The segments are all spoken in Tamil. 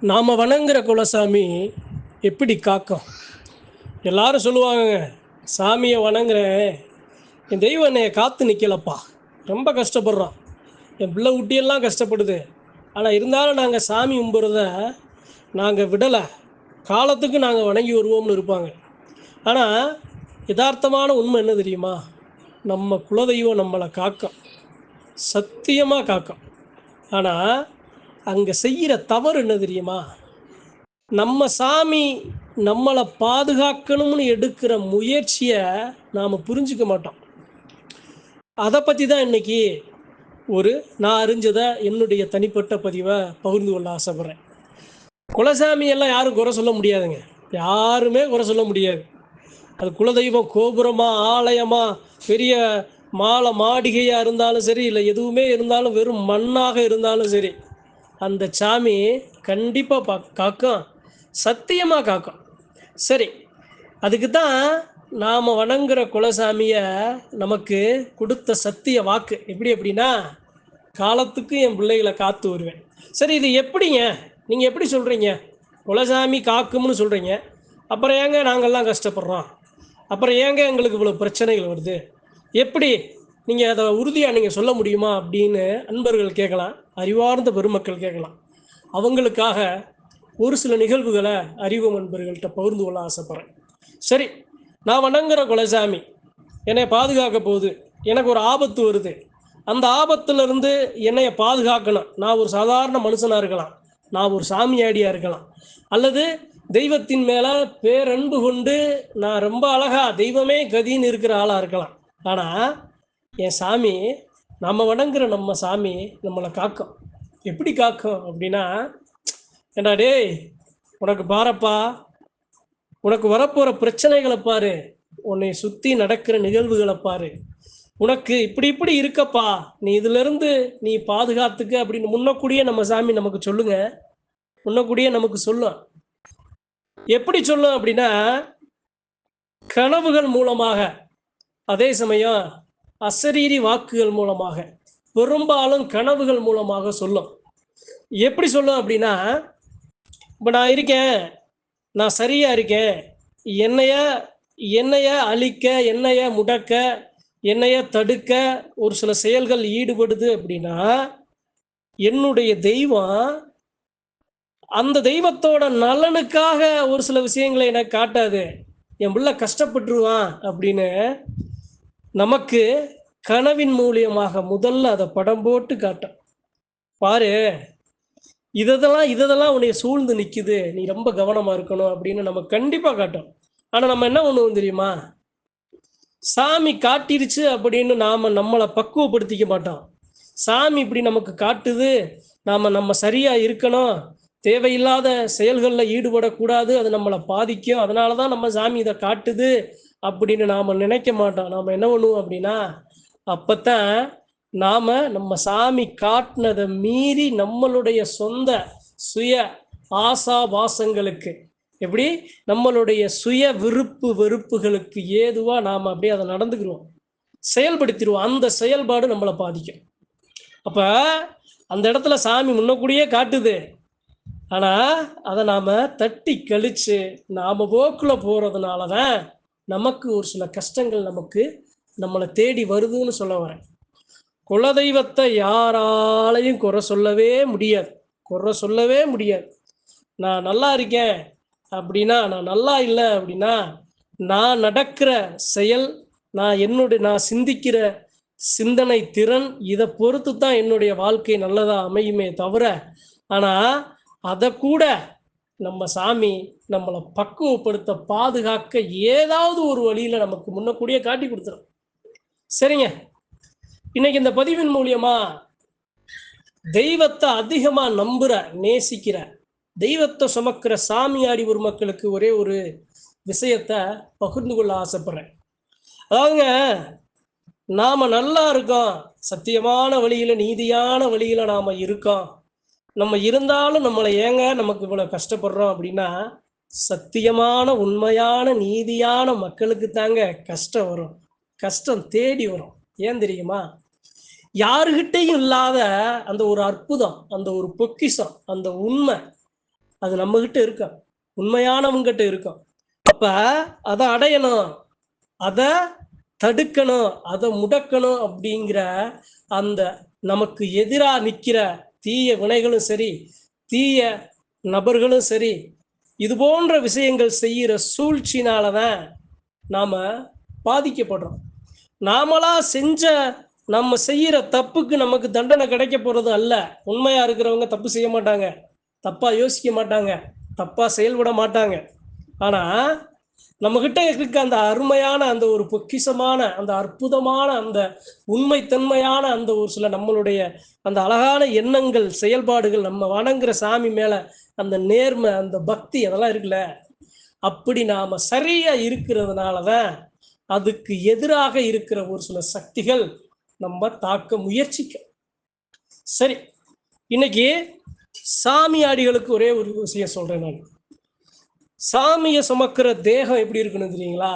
நாம் வணங்குற குலசாமி எப்படி காக்கும்? எல்லாரும் சொல்லுவாங்க சாமியை வணங்குறேன். என் தெய்வம் என்னை காத்து நிற்கலப்பா ரொம்ப கஷ்டப்படுறான். என் பிள்ளை ஊட்டியெல்லாம் கஷ்டப்படுது. ஆனால் இருந்தாலும் நாங்கள் சாமி கும்பிட்றத நாங்கள் விடலை. காலத்துக்கு நாங்கள் வணங்கி வருவோம்னு இருப்பாங்க. ஆனால் யதார்த்தமான உண்மை என்ன தெரியுமா? நம்ம குலதெய்வம் நம்மளை காக்கும். சத்தியமாக காக்கும். ஆனால் அங்கே செய்கிற தவறு என்ன தெரியுமா? நம்ம சாமி நம்மளை பாதுகாக்கணும்னு எடுக்கிற முயற்சியை நாம் புரிஞ்சுக்க மாட்டோம். அதை பற்றி தான் இன்னைக்கு ஒரு நான் அறிஞ்சதை என்னுடைய தனிப்பட்ட பதிவை பகிர்ந்து கொள்ள ஆசைப்பட்றேன். குலசாமி எல்லாம் யாரும் குறை சொல்ல முடியாதுங்க. யாருமே குறை சொல்ல முடியாது. அது குலதெய்வம் கோபுரமா ஆலயமா பெரிய மாலை மாடிகையாக இருந்தாலும் சரி இல்லை எதுவுமே இருந்தாலும் வெறும் மண்ணாக இருந்தாலும் சரி அந்த சாமி கண்டிப்பாக பா காக்கும். சத்தியமாக காக்கும். சரி அதுக்கு தான் நாம் வணங்குற குலசாமியை நமக்கு கொடுத்த சத்திய வாக்கு எப்படி எப்படின்னா காலத்துக்கு என் பிள்ளைகளை காத்து வருவேன். சரி இது எப்படிங்க? நீங்கள் எப்படி சொல்கிறீங்க குலசாமி காக்கும்னு சொல்கிறீங்க அப்புறம் ஏங்க நாங்கள்லாம் கஷ்டப்படுறோம்? அப்புறம் ஏங்க எங்களுக்கு இவ்வளோ பிரச்சனைகள் வருது? எப்படி நீங்கள் அதை உறுதியாக நீங்கள் சொல்ல முடியுமா அப்படின்னு அன்பர்கள் கேட்கலாம். அறிவார்ந்த பெருமக்கள் கேட்கலாம். அவங்களுக்காக ஒரு சில நிகழ்வுகளை அறிவு நண்பர்கள்ட்ட பகிர்ந்து கொள்ள ஆசைப்பட்றேன். சரி நான் வணங்குற குலசாமி என்னை பாதுகாக்க போகுது. எனக்கு ஒரு ஆபத்து வருது. அந்த ஆபத்துலேருந்து என்னைய பாதுகாக்கணும். நான் ஒரு சாதாரண மனுஷனாக இருக்கலாம். நான் ஒரு சாமியாடியாக இருக்கலாம். அல்லது தெய்வத்தின் மேலே பேரன்பு கொண்டு நான் ரொம்ப அழகா தெய்வமே கதின்னு இருக்கிற ஆளாக இருக்கலாம். ஆனால் என் சாமி நம்ம வணங்குற நம்ம சாமி நம்மளை காக்கும். எப்படி காக்கும் அப்படின்னா ஏண்டா டேய் உனக்கு பாரப்பா உனக்கு வரப்போகிற பிரச்சனைகளை பாரு உன்னை சுற்றி நடக்கிற நிகழ்வுகளை பாரு. உனக்கு இப்படி இப்படி இருக்கப்பா நீ இதிலிருந்து நீ பாதுகாத்துக்க அப்படின்னு முன்னக்கூடியே நம்ம சாமி நமக்கு சொல்லுங்க. முன்னக்கூடியே நமக்கு சொல்லும். எப்படி சொல்லும் அப்படின்னா கனவுகள் மூலமாக. அதே சமயம் அசரீரி வாக்குகள் மூலமாக பெரும்பாலும் கனவுகள் மூலமாக சொல்லும். எப்படி சொல்லும் அப்படின்னா இப்போ நான் இருக்கேன் நான் சரியா இருக்கேன் என்னைய என்னைய அழிக்க என்னைய முடக்க என்னைய தடுக்க ஒரு சில செயல்கள் ஈடுபடுது அப்படின்னா என்னுடைய தெய்வம் அந்த தெய்வத்தோட நலனுக்காக ஒரு சில விஷயங்களை எனக்கு காட்டாது. என் பிள்ளை கஷ்டப்பட்டுருவான் அப்படின்னு நமக்கு கனவின் மூலியமாக முதல்ல அதை படம் போட்டு காட்டும். பாரு இதெல்லாம் இதெல்லாம் உன்னை சூழ்ந்து நிற்குது நீ ரொம்ப கவனமாக இருக்கணும் அப்படின்னு நம்ம கண்டிப்பாக காட்டும். ஆனால் நம்ம என்ன பண்ணுவோம் தெரியுமா? சாமி காட்டிருச்சு அப்படின்னு நாம் நம்மளை பக்குவப்படுத்திக்க மாட்டோம். சாமி இப்படி நமக்கு காட்டுது. நாம் நம்ம சரியாக இருக்கணும். தேவையில்லாத செயல்களில் ஈடுபடக்கூடாது. அது நம்மளை பாதிக்கும். அதனால தான் நம்ம சாமி இதை காட்டுது. அப்படின்னு நாம நினைக்க மாட்டோம். நாம என்ன பண்ணுவோம் அப்படின்னா அப்பத்தான் நாம நம்ம சாமி காட்டினதை மீறி நம்மளுடைய சொந்த சுய ஆசா வாசங்களுக்கு எப்படி? நம்மளுடைய சுய விருப்பு வெறுப்புகளுக்கு ஏதுவா நாம் அப்படியே அதை நடந்துக்கிறோம் செயல்படுத்திடுவோம் அந்த செயல்பாடு நம்மளை பாதிக்கும். அப்போ அந்த இடத்துல சாமி முன்னக்கூடியே காட்டுது. ஆனால் அதை நாம் தட்டி கழிச்சு நாம் போக்கில் போகிறதுனால தான் நமக்கு ஒரு சில கஷ்டங்கள் நமக்கு நம்மளை தேடி வருதுன்னு சொல்ல வரேன். குலதெய்வத்தை யாராலையும் குறை சொல்லவே முடியாது. குறை சொல்லவே முடியாது. நான் நல்லா இருக்கேன் அப்படின்னா நான் நல்லா இல்லை அப்படின்னா நான் நடக்கிற செயல் நான் என்னுடைய நான் சிந்திக்கிற சிந்தனை திறன் இதை பொறுத்து தான் என்னுடைய வாழ்க்கை நல்லதாக அமையுமே தவிர ஆனால் அதை கூட நம்ம சாமி நம்மளை பக்குவப்படுத்த பாதுகாக்க ஏதாவது ஒரு வழியில் நமக்கு முன்னக்கூடியே காட்டி கொடுத்துரும். சரிங்க. இன்னைக்கு இந்த பதிவின் மூலியமா தெய்வத்தை அதிகமாக நம்புகிற நேசிக்கிற தெய்வத்தை சுமக்கிற சாமியாடி ஒரு மக்களுக்கு ஒரே ஒரு விஷயத்த பகிர்ந்து கொள்ள ஆசைப்படுறேன். அதாவதுங்க நாம் நல்லா இருக்கோம். சத்தியமான வழியில் நீதியான வழியில் நாம் இருக்கோம். நம்ம இருந்தாலும் நம்மளை ஏங்க நமக்கு இவ்வளவு கஷ்டப்படுறோம் அப்படின்னா சத்தியமான உண்மையான நீதியான மக்களுக்கு தாங்க கஷ்டம் வரும். கஷ்டம் தேடி வரும். ஏன் தெரியுமா? யாருகிட்டையும் இல்லாத அந்த ஒரு அற்புதம் அந்த ஒரு பொக்கிஷம் அந்த உண்மை அது நம்மகிட்ட இருக்கும். உண்மையானவங்கிட்ட இருக்கும். அப்ப அதை அடையணும் அதை தடுக்கணும் அதை முடக்கணும் அப்படிங்கிற அந்த நமக்கு எதிராக நிற்கிற தீய வினைகளும் சரி தீய நபர்களும் சரி இது போன்ற விஷயங்கள் செய்கிற சூழ்ச்சினால தான் நாம் பாதிக்கப்படுறோம். நாமளா செஞ்ச நம்ம செய்கிற தப்புக்கு நமக்கு தண்டனை கிடைக்க போகிறது அல்ல. உண்மையாக இருக்கிறவங்க தப்பு செய்ய மாட்டாங்க. தப்பாக யோசிக்க மாட்டாங்க. தப்பாக செயல்பட மாட்டாங்க. ஆனால் நம்மக்கிட்ட இருக்க அந்த அருமையான அந்த ஒரு பொக்கிஷமான அந்த அற்புதமான அந்த உண்மைத்தன்மையான அந்த ஒரு சில நம்மளுடைய அந்த அழகான எண்ணங்கள் செயல்பாடுகள் நம்ம வணங்குற சாமி மேல அந்த நேர்மை அந்த பக்தி அதெல்லாம் இருக்குல்ல? அப்படி நாம சரியா இருக்கிறதுனால தான் அதுக்கு எதிராக இருக்கிற ஒரு சில சக்திகள் நம்ம தாக்க முயற்சிக்கும் சரி இன்னைக்கு சாமியாடிகளுக்கு ஒரே ஒரு விஷயம் சொல்றேன் நான். சாமியை சுமக்கிற தேகம் எப்படி இருக்குன்னு தெரியுங்களா?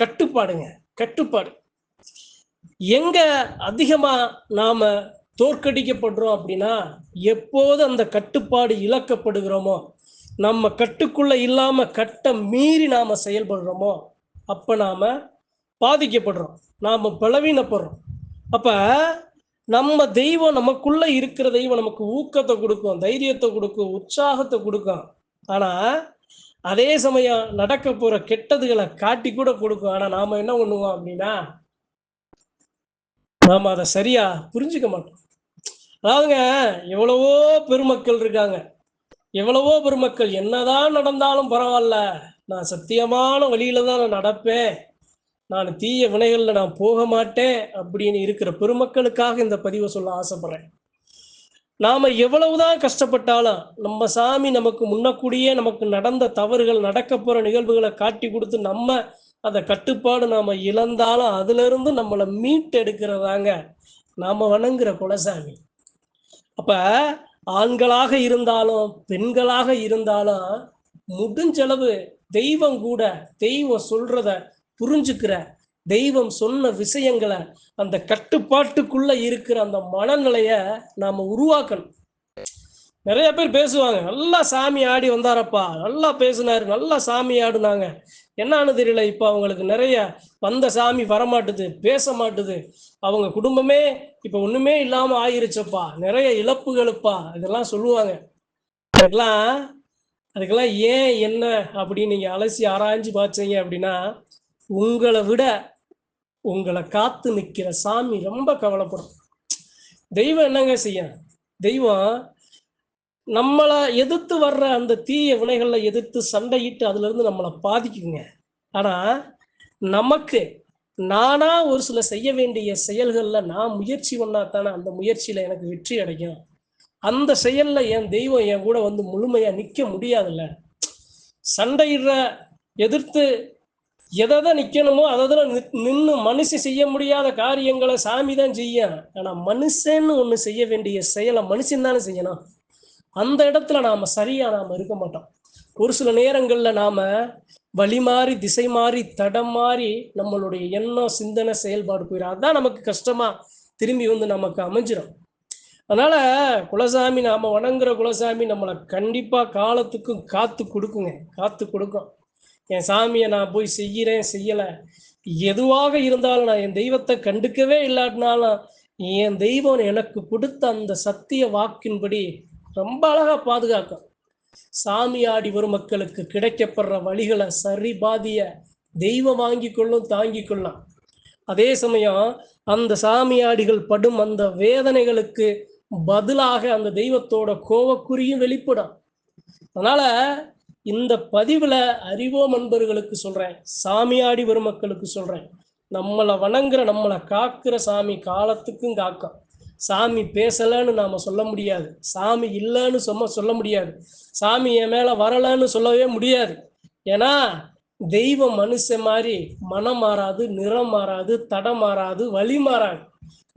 கட்டுப்பாடுங்க. கட்டுப்பாடு. எங்க அதிகமா நாம தோற்கடிக்கப்படுறோம் அப்படின்னா எப்போது அந்த கட்டுப்பாடு இழக்கப்படுகிறோமோ நம்ம கட்டுக்குள்ள இல்லாம கட்ட மீறி நாம செயல்படுறோமோ அப்ப நாம பாதிக்கப்படுறோம். நாம பலவீனப்படுறோம். அப்ப நம்ம தெய்வம் நமக்குள்ள இருக்கிற தெய்வம் நமக்கு ஊக்கத்தை கொடுக்கும் தைரியத்தை கொடுக்கும் உற்சாகத்தை கொடுக்கும். ஆனா அதே சமயம் நடக்க போற கெட்டதுகளை காட்டி கூட கொடுக்கும். ஆனா நாம என்ன பண்ணுவோம் அப்படின்னா நாம அதை சரியா புரிஞ்சுக்க மாட்டோம். அதாவதுங்க எவ்வளவோ பெருமக்கள் இருக்காங்க. எவ்வளவோ பெருமக்கள் என்னதான் நடந்தாலும் பரவாயில்ல. நான் சத்தியமான வழியில தான் நான் நடப்பேன். நான் தீய வினைகள்ல நான் போக மாட்டேன் அப்படின்னு இருக்கிற பெருமக்களுக்காக இந்த பதிவை சொல்ல ஆசைப்படுறேன். நாம் எவ்வளவுதான் கஷ்டப்பட்டாலும் நம்ம சாமி நமக்கு முன்னக்கூடியே நமக்கு நடந்த தவறுகள் நடக்க போகிற நிகழ்வுகளை காட்டி கொடுத்து நம்ம அந்த கட்டுப்பாடு நாம் இழந்தாலும் அதுலேருந்து நம்மளை மீட்டெடுக்கிறதாங்க நாம் வணங்குற குலசாமி. அப்போ ஆண்களாக இருந்தாலும் பெண்களாக இருந்தாலும் முடிஞ்சளவு தெய்வம் கூட தெய்வம் சொல்கிறத புரிஞ்சுக்கிற தெய்வம் சொன்ன விஷயங்களை அந்த கட்டுப்பாட்டுக்குள்ள இருக்கிற அந்த மனநிலைய நாம உருவாக்கணும். நிறைய பேர் பேசுவாங்க நல்லா சாமி ஆடி வந்தாரப்பா நல்லா பேசினாரு நல்லா சாமி ஆடுனாங்க. என்னன்னு தெரியல இப்போ அவங்களுக்கு நிறைய வந்த சாமி வரமாட்டுது பேச மாட்டுது. அவங்க குடும்பமே இப்போ ஒண்ணுமே இல்லாம ஆயிருச்சப்பா நிறைய இழப்புகளுப்பா இதெல்லாம் சொல்லுவாங்க. அதெல்லாம் அதுக்கெல்லாம் ஏன் என்ன அப்படின்னு நீங்க அலசி ஆராய்ஞ்சு பார்த்தீங்க அப்படின்னா உங்களை விட உங்களை காத்து நிற்கிற சாமி ரொம்ப கவலைப்படும். தெய்வம் என்னங்க செய்ய தெய்வம் நம்மளை எதிர்த்து வர்ற அந்த தீய வினைகளை எதிர்த்து சண்டையிட்டு அதுல இருந்து நம்மளை பாதிக்குங்க. ஆனா நமக்கு நானா ஒரு சில செய்ய வேண்டிய செயல்களில் நான் முயற்சி பண்ணா தானே அந்த முயற்சியில எனக்கு வெற்றி அடைக்கும் அந்த செயல்ல என் தெய்வம் என் கூட வந்து முழுமையா நிக்க முடியாதுல்ல. சண்டையிடுற எதிர்த்து எதை தான் நிற்கணுமோ அதை தான் நின்று மனுஷன் செய்ய முடியாத காரியங்களை சாமி தான் செய்யும் ஆனால் மனுஷன்னு ஒன்று செய்ய வேண்டிய செயலை மனுஷன் தானே செய்யணும். அந்த இடத்துல நாம் சரியாக நாம் இருக்க மாட்டோம். ஒரு சில நேரங்களில் நாம் வழி மாறி திசை மாறி தடம் மாறி நம்மளுடைய எண்ணம் சிந்தனை செயல்பாடு போயிடும் அதுதான் நமக்கு கஷ்டமா திரும்பி வந்து நமக்கு அமைஞ்சிடும் அதனால் குலசாமி நாம் வணங்குற குலசாமி நம்மளை கண்டிப்பாக காலத்துக்கும் காத்து கொடுக்குங்க. காத்து கொடுக்கும். என் சாமியை நான் போய் செய்கிறேன் செய்யலை. எதுவாக இருந்தாலும் நான் என் தெய்வத்தை கண்டுக்கவே இல்லாட்டினாலும் என் தெய்வம் எனக்கு கொடுத்த அந்த சத்திய வாக்கின்படி ரொம்ப அழகா பாதுகாக்கும். சாமியாடி வரும் மக்களுக்கு கிடைக்கப்படுற வழிகளை சரி பாதிய தெய்வம் வாங்கி கொள்ளும் தாங்கி கொள்ளலாம். அதே சமயம் அந்த சாமியாடிகள் படும் அந்த வேதனைகளுக்கு பதிலாக அந்த தெய்வத்தோட கோவக்குறியும் வெளிப்படும். அதனால இந்த பதிவில் அறிவோம் அன்பர்களுக்கு சொல்கிறேன் சாமியாடி வரும் மக்களுக்கு சொல்கிறேன் நம்மளை வணங்குற நம்மளை காக்குற சாமி காலத்துக்கும் காக்கும். சாமி பேசலன்னு நாம் சொல்ல முடியாது. சாமி இல்லைன்னு சும்மா சொல்ல முடியாது. சாமி என் மேலே வரலன்னு சொல்லவே முடியாது. ஏன்னா தெய்வம் மனுஷன் மாதிரி மனம் மாறாது நிறம் மாறாது தடம் மாறாது வழி மாறாது.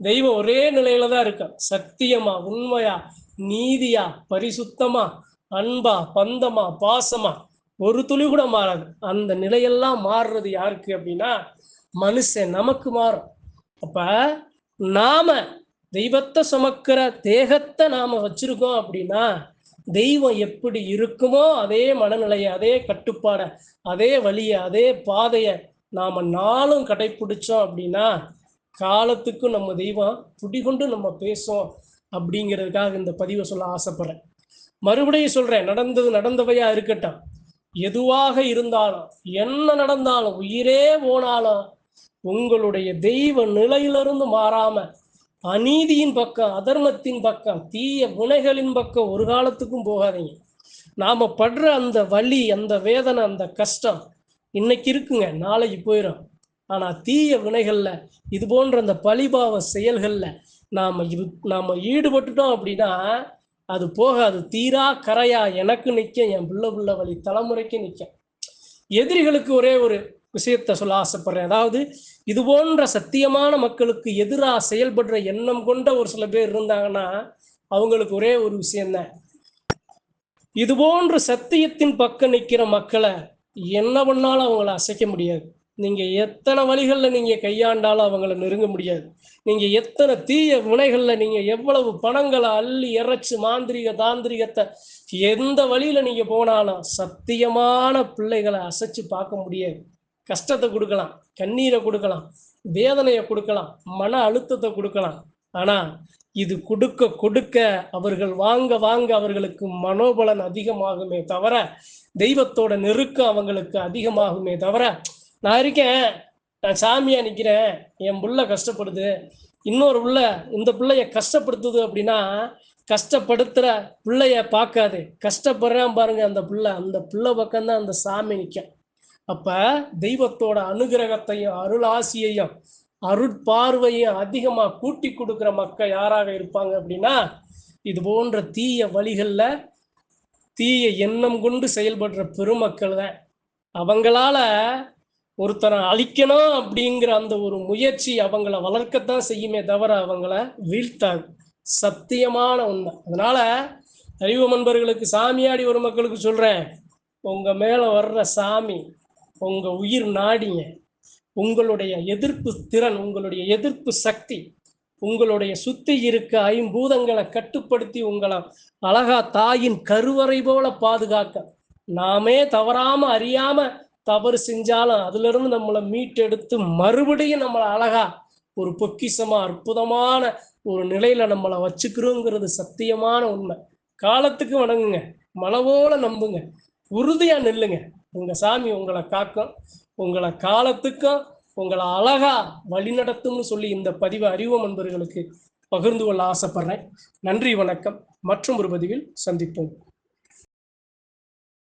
தெய்வம் ஒரே நிலையில தான் இருக்கும் சத்தியமா உண்மையா நீதியா பரிசுத்தமா அன்பா பந்தமா பாசமா ஒரு துளி கூட மாறாது. அந்த நிலையெல்லாம் மாறுறது யாருக்கு அப்படின்னா மனுஷன் நமக்கு மாறும். அப்ப நாம தெய்வத்தை சுமக்கிற தேகத்தை நாம வச்சிருக்கோம் அப்படின்னா தெய்வம் எப்படி இருக்குமோ அதே மனநிலையை அதே கட்டுப்பாடை அதே வழியை அதே பாதையை நாம நாளும் கடைப்பிடிச்சோம் அப்படின்னா காலத்துக்கும் நம்ம தெய்வம் துடிகொண்டு நம்ம பேசும் அப்படிங்கிறதுக்காக இந்த பதிவை சொல்ல ஆசைப்படுறேன். மறுபடியும் சொல்றேன் நடந்தது நடந்தவையா இருக்கட்டும். எதுவாக இருந்தாலும் என்ன நடந்தாலும் உயிரே போனாலும் உங்களுடைய தெய்வ நிலையிலிருந்து மாறாம அநீதியின் பக்கம் அதர்மத்தின் பக்கம் தீய வினைகளின் பக்கம் ஒரு காலத்துக்கும் போகாதீங்க. நாம படுற அந்த வலி அந்த வேதனை அந்த கஷ்டம் இன்னைக்கு இருக்குங்க நாளைக்கு போயிடும் ஆனா தீய வினைகள்ல இது போன்ற அந்த பழிபாவ செயல்கள்ல நாம இது நாம ஈடுபட்டுட்டோம் அப்படின்னா அது போகாது தீரா கரையா எனக்கு நிற்க என் பிள்ளை பிள்ளை வழி தலைமுறைக்கு நிற்க எதிரிகளுக்கு ஒரே ஒரு விஷயத்த சொல்ல ஆசைப்படுறேன். அதாவது இது போன்ற சத்தியமான மக்களுக்கு எதிராக செயல்படுற எண்ணம் கொண்ட ஒரு சில பேர் இருந்தாங்கன்னா அவங்களுக்கு ஒரே ஒரு விஷயம்தான் இது போன்ற சத்தியத்தின் பக்கம் நிற்கிற மக்களை என்ன பண்ணாலும் அவங்கள அசைக்க முடியாது. நீங்க எத்தனை வழிகளில் நீங்க கையாண்டாலும் அவங்கள நெருங்க முடியாது. நீங்க எத்தனை தீய வினைகளில் நீங்க எவ்வளவு பணங்களை அள்ளி இறைச்சி மாந்திரிக தாந்திரிகத்தை எந்த வழியில நீங்க போனாலும் சத்தியமான பிள்ளைகளை அசைச்சு பார்க்க முடியாது. கஷ்டத்தை கொடுக்கலாம் கண்ணீரை கொடுக்கலாம் வேதனையை கொடுக்கலாம் மன அழுத்தத்தை கொடுக்கலாம். ஆனா இது கொடுக்க கொடுக்க அவர்கள் வாங்க வாங்க அவர்களுக்கு மனோபலன் அதிகமாகுமே தவிர தெய்வத்தோட நெருக்கம் அவங்களுக்கு அதிகமாகுமே தவிர நான் இருக்கேன். நான் சாமியாக நிற்கிறேன் என் புள்ள கஷ்டப்படுது. இன்னொரு புள்ள இந்த பிள்ளைய கஷ்டப்படுத்துது அப்படின்னா கஷ்டப்படுத்துகிற பிள்ளைய பார்க்காது. கஷ்டப்படுறான் பாருங்க அந்த பிள்ளை. அந்த பிள்ளை பக்கம்தான் அந்த சாமி நிற்கும் அப்போ தெய்வத்தோட அனுகிரகத்தையும் அருளாசியையும் அருட்பார்வையும் அதிகமாக கூட்டி கொடுக்குற மக்கள் யாராக இருப்பாங்க அப்படின்னா இது போன்ற தீய வழிகளில் தீய எண்ணம் கொண்டு செயல்படுற பெருமக்கள் தான். அவங்களால ஒருத்தரை அழிக்கணும் அப்படிங்கிற அந்த ஒரு முயற்சி அவங்கள வளர்க்கத்தான் செய்யுமே தவிர அவங்கள வீழ்த்தாது. சத்தியமான உண்மை. அதனால அறிவு நண்பர்களுக்கு சாமியாடி ஒரு மக்களுக்கு சொல்றேன். உங்க மேல வர்ற சாமி உங்க உயிர் நாடிங்க. உங்களுடைய எதிர்ப்பு திறன் உங்களுடைய எதிர்ப்பு சக்தி உங்களுடைய சுத்தி இருக்க ஐம்பூதங்களை கட்டுப்படுத்தி உங்களை அழகா தாயின் கருவறை போல பாதுகாக்க. நாமே தவறாம அறியாம தவறு செஞ்சாலும் அதுல இருந்து நம்மளை மீட்டெடுத்து மறுபடியும் நம்மளை அழகா ஒரு பொக்கிஷமா அற்புதமான ஒரு நிலையில நம்மளை வச்சுக்கிறோங்கிறது சத்தியமான உண்மை. காலத்துக்கு வணங்குங்க. மனவோல நம்புங்க. உறுதியா நில்லுங்க. உங்க சாமி உங்களை காக்கும். உங்களை காலத்துக்கும் உங்களை அழகா வழிநடத்தும்னு சொல்லி இந்த பதிவு அறிவோம் நண்பர்களுக்கு பகிர்ந்து கொள்ள ஆசைப்படுறேன். நன்றி வணக்கம். மற்றும் ஒரு பதிவில் சந்திப்போம்.